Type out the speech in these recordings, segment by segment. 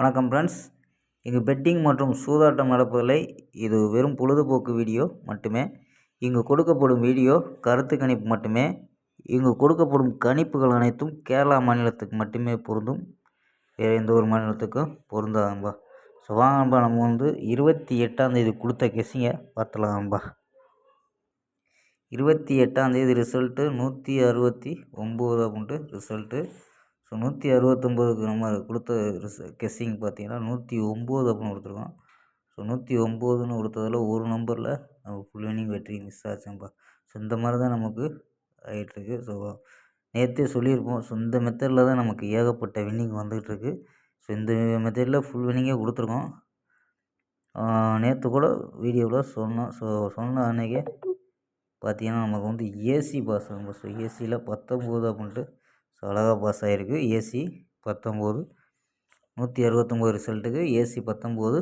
வணக்கம் ஃப்ரெண்ட்ஸ் இங்கு பெட்டிங் மற்றும் சூதாட்டம் நடப்பதில்லை. இது வெறும் பொழுதுபோக்கு வீடியோ மட்டுமே. இங்கு கொடுக்கப்படும் வீடியோ கருத்து கணிப்பு மட்டுமே. இங்கு கொடுக்கப்படும் கணிப்புகள் அனைத்தும் கேரளா மாநிலத்துக்கு மட்டுமே பொருந்தும். வேறு எந்த ஒரு மாநிலத்துக்கும் பொருந்தாதம்பா ஸோ வாங்கம்பா நம்ம வந்து இருபத்தி எட்டாந்தேதி கொடுத்த கெஸ்ஸிங்க பார்த்துலாம்பா இருபத்தி எட்டாந்தேதி ரிசல்ட்டு நூற்றி அறுபத்தி ஒம்பது அப்படின்ட்டு ரிசல்ட்டு ஸோ நூற்றி அறுபத்தொம்போதுக்கு நம்ம கொடுத்த கெஸ்ஸிங் பார்த்தீங்கன்னா நூற்றி ஒம்பது அப்படின்னு கொடுத்துருக்கோம் ஸோ நூற்றி ஒம்போதுன்னு கொடுத்ததில் ஒரு நம்பரில் நம்ம ஃபுல் வினிங் வெற்றி மிஸ் ஆச்சுப்பா ஸோ இந்த மாதிரி தான் நமக்கு ஆகிட்டுருக்கு ஸோ நேற்றே சொல்லியிருப்போம். ஸோ இந்த மெத்தடில் தான் நமக்கு ஏகப்பட்ட வின்னிங் வந்துகிட்ருக்கு ஸோ இந்த மெத்தடில் ஃபுல் வின்னிங்கே கொடுத்துருக்கோம். நேற்று கூட வீடியோவில் சொன்னோம் ஸோ சொன்ன அன்றைக்கே பார்த்தீங்கன்னா நமக்கு வந்து ஏசி பாஸ் நம்ம ஸோ ஏசியில் பத்தொம்போது அப்படின்ட்டு ஸோ அழகாக பாஸ் ஆகிருக்கு ஏசி பத்தொம்போது. நூற்றி அறுபத்தொம்போது ரிசல்ட்டுக்கு ஏசி பத்தொம்போது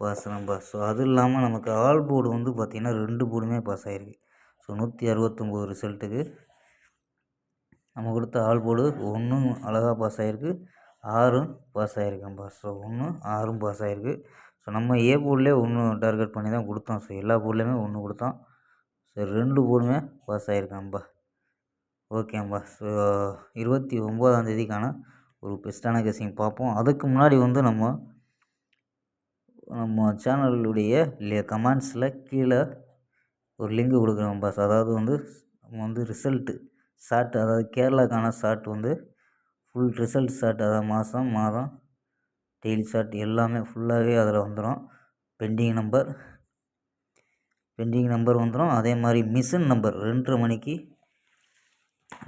பாஸ் நம்பர் ஸோ அது இல்லாமல் நமக்கு ஆல் போர்டு வந்து பார்த்திங்கன்னா ரெண்டு போர்டுமே பாஸ் ஆகிருக்கு ஸோ நூற்றி அறுபத்தொம்போது ரிசல்ட்டுக்கு நம்ம கொடுத்த ஆல் போர்டு ஒன்றும் அழகாக பாஸ் ஆகிருக்கு ஆறும் பாஸ் ஆகிருக்கேன்ப்பா ஸோ ஒன்று ஆறும் பாஸ் ஆகிருக்கு ஸோ நம்ம ஏ போர்ட்லேயே ஒன்று டார்கெட் பண்ணி தான் கொடுத்தோம். ஸோ எல்லா போர்ட்லேயுமே ஒன்று கொடுத்தோம். ஸோ ரெண்டு போர்டுமே பாஸ் ஓகே ஓகேம்பா ஸோ இருபத்தி ஒம்போதாந்தேதிக்கான ஒரு பெஸ்ட்டான கெஸ்ஸிங் பார்ப்போம். அதுக்கு முன்னாடி வந்து நம்ம நம்ம சேனலுடைய கமெண்ட்ஸில் கீழே ஒரு லிங்க் கொடுக்குறோம் பாஸ் அதாவது வந்து நம்ம வந்து ரிசல்ட்டு ஷார்ட் அதாவது கேரளாக்கான ஷார்ட் வந்து ஃபுல் ரிசல்ட் ஷார்ட் அதாவது மாதம் மாதம் டெய்லி ஷார்ட் எல்லாமே ஃபுல்லாகவே அதில் வந்துடும் பெண்டிங் நம்பர் பெண்டிங் நம்பர் வந்துடும் அதே மாதிரி மிஷின் நம்பர் ரெண்டரை மணிக்கு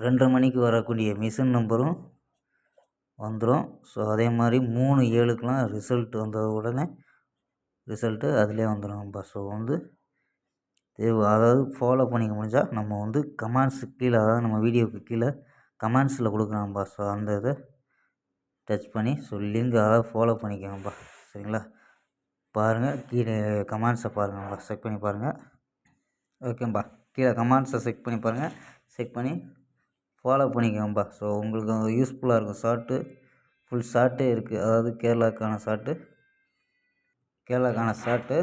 ரெண்டரை மணிக்கு வரக்கூடிய மிஷின் நம்பரும் வந்துடும் ஸோ அதே மாதிரி மூணு ஏழுக்கெலாம் ரிசல்ட் வந்த உடனே ரிசல்ட்டு அதிலே வந்துடும்ப்பா ஸோ வந்து தேவை அதாவது ஃபாலோ பண்ணிக்க முடிஞ்சால் நம்ம வந்து கமெண்ட்ஸு கீழே அதாவது நம்ம வீடியோவுக்கு கீழே கமெண்ட்ஸில் கொடுக்குறாங்கப்பா ஸோ அந்த இதை டச் பண்ணி ஸோ லிங்க் அதாவது ஃபாலோ பண்ணிக்கோங்கப்பா சரிங்களா? பாருங்கள் கீழே கமெண்ட்ஸை பாருங்கப்பா செக் பண்ணி பாருங்கள் ஓகேப்பா கீழே கமெண்ட்ஸை செக் பண்ணி பாருங்கள் செக் பண்ணி ஃபாலோ பண்ணிக்கோங்கப்பா. ஸோ உங்களுக்கு யூஸ்ஃபுல்லாக இருக்கும். ஷார்ட்டு ஃபுல் ஷார்ட்டே இருக்குது அதாவது கேரளாக்கான ஷார்ட்டு கேரளாக்கான ஷார்ட்டு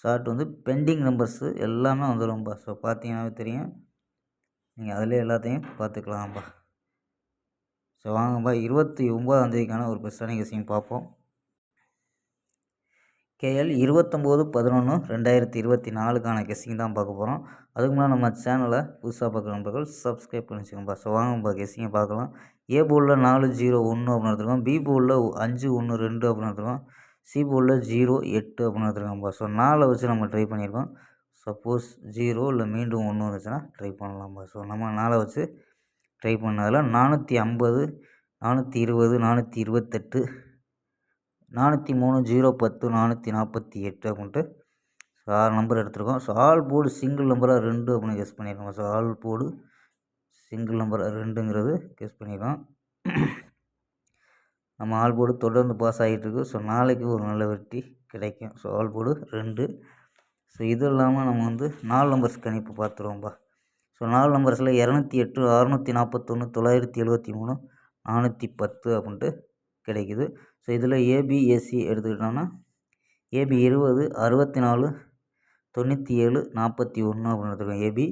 ஷார்ட் வந்து பெண்டிங் நம்பர்ஸு எல்லாமே வந்துடும்பா ஸோ பார்த்தீங்கன்னாவே தெரியும். நீங்கள் அதிலே எல்லாத்தையும் பார்த்துக்கலாம்ப்பா ஸோ வாங்கப்பா. இருபத்தி ஒம்பதாந்தேதிக்கான ஒரு பெஸ்ட்டான விஷயம் பார்ப்போம். கேஎல் இருபத்தொம்போது பதினொன்று ரெண்டாயிரத்தி இருபத்தி நாலுக்கான கெஸ்ஸிங் தான் பார்க்க போகிறோம் அதுக்கு முன்னாடி நம்ம சேனலை புதுசாக பார்க்குற நண்பர்கள் சப்ஸ்கிரைப் பண்ணி வச்சுக்கோங்கப்பா ஸோ வாங்கப்பா கெஸ்ஸிங்கை பார்க்கலாம். ஏ போலில் நாலு ஜீரோ ஒன்று அப்படின்னு எடுத்துருக்கோம். பி போலில் அஞ்சு ஒன்று ரெண்டு அப்படின்னு எடுத்துருக்கோம். சி போலில் ஜீரோ எட்டு அப்படின்னு எடுத்துருக்கோம்ப்பா ஸோ நாலை வச்சு நம்ம ட்ரை பண்ணியிருக்கோம். சப்போஸ் ஜீரோ இல்லை மீண்டும் ஒன்று வந்துச்சுன்னா ட்ரை பண்ணலாம்ப்பா ஸோ நம்ம நாலை வச்சு ட்ரை பண்ணதில் நானூற்றி ஐம்பது நானூற்றி இருபது நானூற்றி இருபத்தெட்டு நானூற்றி மூணு ஜீரோ பத்து நானூற்றி நாற்பத்தி எட்டு அப்படின்ட்டு ஸோ ஆறு நம்பர் எடுத்திருக்கோம். ஸோ ஆல் போர்டு சிங்கிள் நம்பராக ரெண்டு அப்படின்னு கெஸ் பண்ணியிருக்கோம். So all board single number ரெண்டுங்கிறது guess பண்ணியிருக்கோம். நம்ம ஆல் போர்டு தொடர்ந்து பாஸ் ஆகிட்டுருக்கு. ஸோ நாளைக்கு ஒரு நல்ல வெற்றி கிடைக்கும். ஸோ ஆல் போர்டு ரெண்டு. ஸோ இது இல்லாமல் நம்ம வந்து நாலு நம்பர்ஸ் கணிப்பு பார்த்துருவோம்ப்பா ஸோ நாலு நம்பர்ஸில் இரநூத்தி எட்டு அறநூற்றி நாற்பத்தொன்று தொள்ளாயிரத்தி எழுபத்தி மூணு நானூற்றி பத்து அப்படின்ட்டு கிடைக்குது. ஸோ இதில் ஏபி ஏசி எடுத்துக்கிட்டோம்னா ஏபி இருபது அறுபத்தி நாலு தொண்ணூற்றி ஏழு நாற்பத்தி ஒன்று அப்படின்னு எடுத்துருக்கோம். ஏபி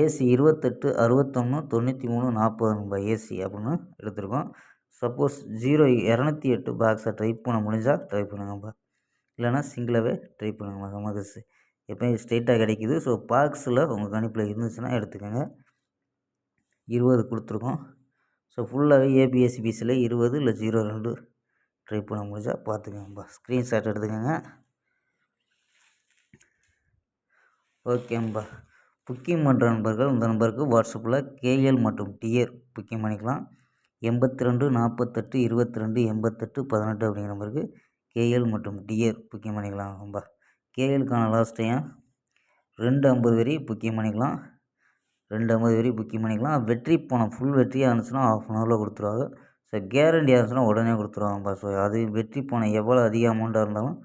ஏசி இருபத்தெட்டு அறுபத்தொன்று தொண்ணூற்றி மூணு நாற்பது ஏசி அப்படின்னு எடுத்திருக்கோம். சப்போஸ் ஜீரோ இரநூத்தி எட்டு பாக்ஸை ட்ரை பண்ண முடிஞ்சால் ட்ரை பண்ணுங்கப்பா. இல்லைனா சிங்கிளாகவே ட்ரை பண்ணுங்கப்பா நமக்கு எப்போயும் ஸ்ட்ரெயிட்டாக கிடைக்கிது. ஸோ பாக்ஸில் உங்கள் கணிப்பில் இருந்துச்சுன்னா எடுத்துக்கோங்க. இருபது கொடுத்துருக்கோம். ஸோ ஃபுல்லாகவே ஏபிஎஸ்சிபிஸில் இருபது இல்லை ஜீரோ ரெண்டு. ட்ரை பண்ண முடிஞ்சால் பார்த்துக்கோங்கப்பா ஸ்க்ரீன்ஷாட் எடுத்துக்கோங்க. ஓகேம்பா புக்கிங் பண்ணுற நண்பர்கள் இந்த நம்பருக்கு வாட்ஸ்அப்பில் கேஎல் மற்றும் டிஎர் புக்கிங் பண்ணிக்கலாம். எண்பத்தி ரெண்டு நாற்பத்தெட்டு இருபத்தி ரெண்டு எண்பத்தெட்டு பதினெட்டு அப்படிங்கிற நம்பருக்கு கேஎல் மற்றும் டிஎர் புக்கிங் பண்ணிக்கலாம்பா கேஎலுக்கான லாஸ்ட் டைம் ரெண்டு ஐம்பது வரை புக்கிங் பண்ணிக்கலாம். ரெண்டு ஐம்பது வரையும் புக்கிங் பண்ணிக்கலாம். வெற்றி பணம் ஃபுல் வெற்றியாக இருந்துச்சுன்னா ஆஃப் அன் ஹவரில் கொடுத்துருவாங்க. ஸோ கேரண்டியாக இருந்துச்சுன்னா உடனே கொடுத்துருவாங்கப்பா ஸோ அது வெற்றி பணம் எவ்வளோ அதிக அமௌண்ட்டாக இருந்தாலும்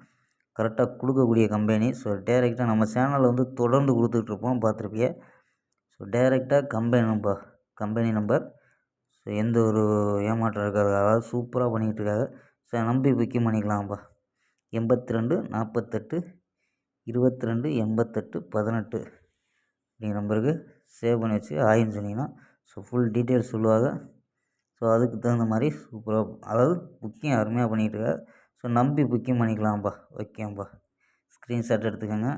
கரெக்டாக கொடுக்கக்கூடிய கம்பெனி ஸோ டேரெக்டாக நம்ம சேனலில் வந்து தொடர்ந்து கொடுத்துட்ருப்போம் பார்த்துருப்பிய? ஸோ டேரெக்டாக company number company number so எந்த ஒரு ஏமாற்றம் இருக்காது. அதாவது சூப்பராக இருக்காங்க. ஸோ நம்பி புக்கிங் பண்ணிக்கலாம்ப்பா எண்பத்தி ரெண்டு நாற்பத்தெட்டு இருபத்தி ரெண்டு எண்பத்தெட்டு பதினெட்டு. அப்படிங்கிற நம்பருக்கு சேவ் பண்ணி வச்சு ஆயின்னு சொன்னீங்கன்னா ஸோ ஃபுல் டீட்டெயில்ஸ் சொல்லுவாங்க. ஸோ அதுக்கு தகுந்த மாதிரி சூப்பராக அதாவது புக்கிங் அருமையாக பண்ணிகிட்ருக்காங்க ஸோ நம்பி புக்கிங் பண்ணிக்கலாம்ப்பா ஓகேப்பா ஸ்க்ரீன்ஷாட் எடுத்துக்கோங்க.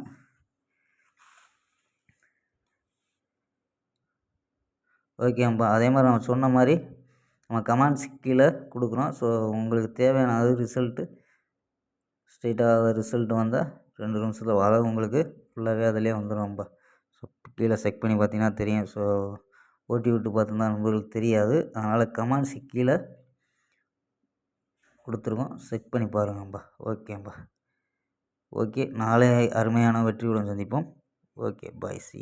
ஓகேப்பா அதே மாதிரி நம்ம சொன்ன மாதிரி நம்ம கமெண்ட்ஸ் கீழே கொடுக்குறோம். ஸோ உங்களுக்கு தேவையான அது ரிசல்ட்டு ஸ்ட்ரெயிட்டாக ரிசல்ட் வந்தால் ரெண்டு நிமிஷத்தில் அதாவது உங்களுக்கு ஃபுல்லாகவே அதிலே வந்துடும்ப்பா ஸோ கீழே செக் பண்ணி பார்த்தீங்கன்னா தெரியும். ஸோ ஓட்டி விட்டு பார்த்தோம்னா நண்பர்களுக்கு தெரியாது. அதனால் கமெண்ட்ஸ் கீழே கொடுத்துருக்கோம். செக் பண்ணி பாருங்கப்பா. ஓகேம்பா ஓகே நாளை அருமையான வெற்றியுடன் சந்திப்போம். Okay bye see.